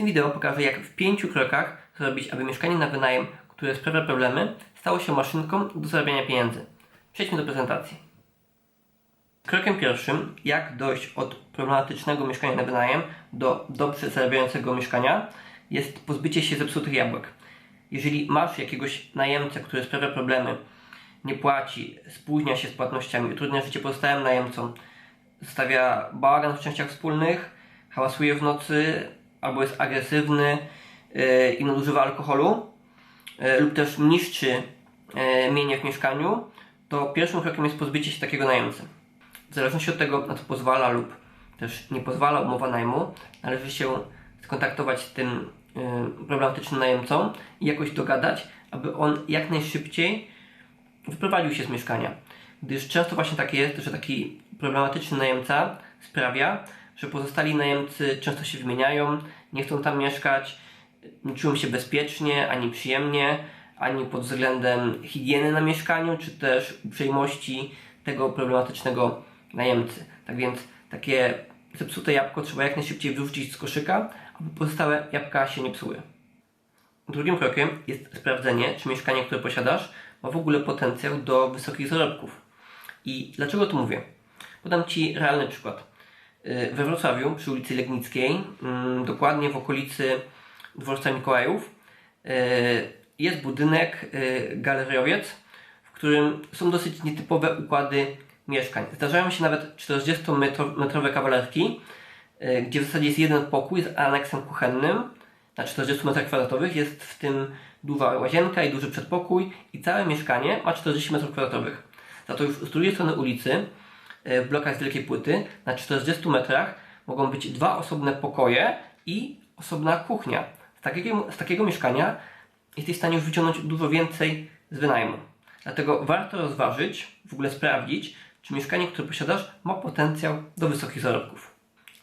tym wideo pokażę, jak w pięciu krokach zrobić, aby mieszkanie na wynajem, które sprawia problemy, stało się maszynką do zarabiania pieniędzy. Przejdźmy do prezentacji. Krokiem pierwszym, jak dojść od problematycznego mieszkania na wynajem do dobrze zarabiającego mieszkania, jest pozbycie się zepsutych jabłek. Jeżeli masz jakiegoś najemcę, który sprawia problemy, nie płaci, spóźnia się z płatnościami, utrudnia życie pozostałym najemcom, stawia bałagan w częściach wspólnych, hałasuje w nocy, albo jest agresywny yy, i nadużywa alkoholu, yy, lub też niszczy yy, mienie w mieszkaniu, to pierwszym krokiem jest pozbycie się takiego najemcy. W zależności od tego, na co pozwala lub też nie pozwala umowa najmu, należy się skontaktować z tym problematycznym najemcą i jakoś dogadać, aby on jak najszybciej wyprowadził się z mieszkania. Gdyż często właśnie tak jest, że taki problematyczny najemca sprawia, że pozostali najemcy często się wymieniają, nie chcą tam mieszkać, nie czują się bezpiecznie, ani przyjemnie, ani pod względem higieny na mieszkaniu, czy też uprzejmości tego problematycznego najemcy. Tak więc takie zepsute jabłko trzeba jak najszybciej wyrzucić z koszyka, aby pozostałe jabłka się nie psuły. Drugim krokiem jest sprawdzenie, czy mieszkanie, które posiadasz, ma w ogóle potencjał do wysokich zarobków. I dlaczego to mówię? Podam Ci realny przykład. Yy, We Wrocławiu, przy ulicy Legnickiej, mm, dokładnie w okolicy dworca Mikołajów, yy, jest budynek yy, galeriowiec, w którym są dosyć nietypowe układy mieszkań. Zdarzają się nawet 40-metrowe kawalerki, y, gdzie w zasadzie jest jeden pokój z aneksem kuchennym na 40 metrach kwadratowych. Jest w tym duża łazienka i duży przedpokój i całe mieszkanie ma 40 metrów kwadratowych. Za to już z drugiej strony ulicy, y, w blokach z wielkiej płyty, na 40 metrach mogą być dwa osobne pokoje i osobna kuchnia. Z takiego, z takiego mieszkania jesteś w stanie już wyciągnąć dużo więcej z wynajmu. Dlatego warto rozważyć, w ogóle sprawdzić, czy mieszkanie, które posiadasz, ma potencjał do wysokich zarobków.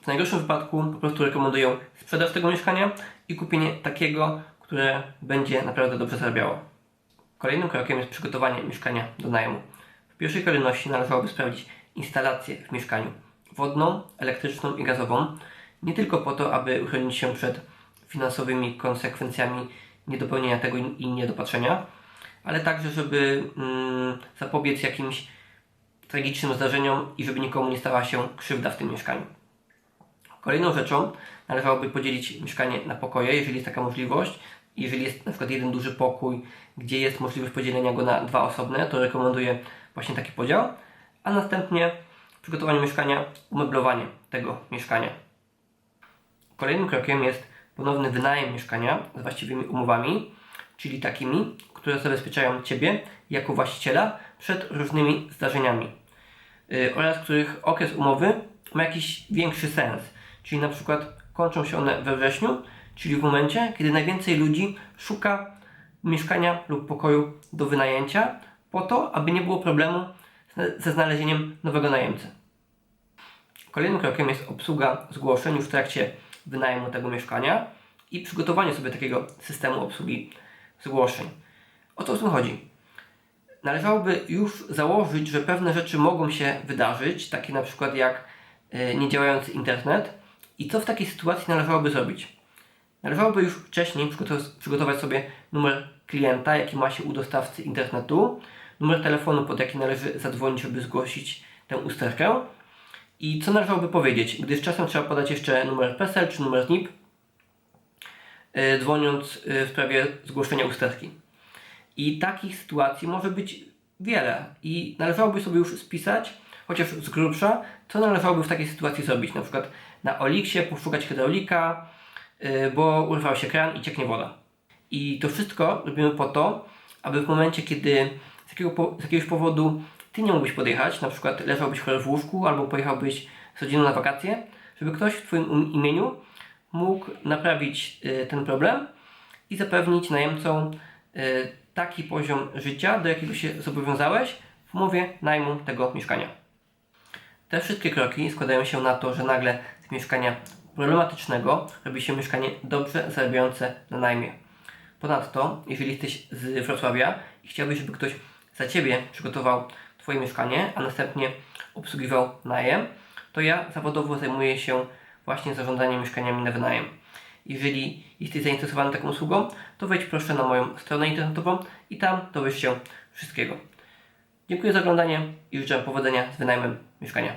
W najgorszym wypadku po prostu rekomenduję sprzedaż tego mieszkania i kupienie takiego, które będzie naprawdę dobrze zarabiało. Kolejnym krokiem jest przygotowanie mieszkania do najmu. W pierwszej kolejności należałoby sprawdzić instalację w mieszkaniu wodną, elektryczną i gazową, nie tylko po to, aby uchronić się przed finansowymi konsekwencjami niedopełnienia tego i niedopatrzenia, ale także, żeby mm, zapobiec jakimś tragicznym zdarzeniom i żeby nikomu nie stała się krzywda w tym mieszkaniu. Kolejną rzeczą należałoby podzielić mieszkanie na pokoje, jeżeli jest taka możliwość. Jeżeli jest na przykład jeden duży pokój, gdzie jest możliwość podzielenia go na dwa osobne, to rekomenduję właśnie taki podział. A następnie w przygotowaniu mieszkania umeblowanie tego mieszkania. Kolejnym krokiem jest ponowny wynajem mieszkania z właściwymi umowami, czyli takimi, które zabezpieczają Ciebie jako właściciela przed różnymi zdarzeniami yy, oraz których okres umowy ma jakiś większy sens. Czyli na przykład kończą się one we wrześniu, czyli w momencie, kiedy najwięcej ludzi szuka mieszkania lub pokoju do wynajęcia, po to, aby nie było problemu ze znalezieniem nowego najemcy. Kolejnym krokiem jest obsługa zgłoszeń już w trakcie wynajmu tego mieszkania i przygotowanie sobie takiego systemu obsługi zgłoszeń. O co w tym chodzi? Należałoby już założyć, że pewne rzeczy mogą się wydarzyć, takie na przykład jak y, niedziałający internet. I co w takiej sytuacji należałoby zrobić? Należałoby już wcześniej przygotować sobie numer klienta, jaki ma się u dostawcy internetu, numer telefonu, pod jaki należy zadzwonić, żeby zgłosić tę usterkę. I co należałoby powiedzieć, gdyż czasem trzeba podać jeszcze numer PESEL czy numer NIP, y, dzwoniąc y, w sprawie zgłoszenia usterki. I takich sytuacji może być wiele i należałoby sobie już spisać, chociaż z grubsza, co należałoby w takiej sytuacji zrobić. Na przykład na Oliksie poszukać hydraulika, yy, bo urwał się kran i cieknie woda. I to wszystko robimy po to, aby w momencie, kiedy z, z jakiegoś powodu ty nie mógłbyś podjechać, na przykład leżałbyś chory w łóżku albo pojechałbyś z rodziną na wakacje, żeby ktoś w Twoim imieniu mógł naprawić yy, ten problem i zapewnić najemcom yy, taki poziom życia, do jakiego się zobowiązałeś w umowie najmu tego mieszkania. Te wszystkie kroki składają się na to, że nagle z mieszkania problematycznego robi się mieszkanie dobrze zarabiające na najmie. Ponadto, jeżeli jesteś z Wrocławia i chciałbyś, żeby ktoś za Ciebie przygotował Twoje mieszkanie, a następnie obsługiwał najem, to ja zawodowo zajmuję się właśnie zarządzaniem mieszkaniami na wynajem. Jeżeli jesteś zainteresowany taką usługą, to wejdź proszę na moją stronę internetową i tam dowiesz się wszystkiego. Dziękuję za oglądanie i życzę powodzenia z wynajmem mieszkania.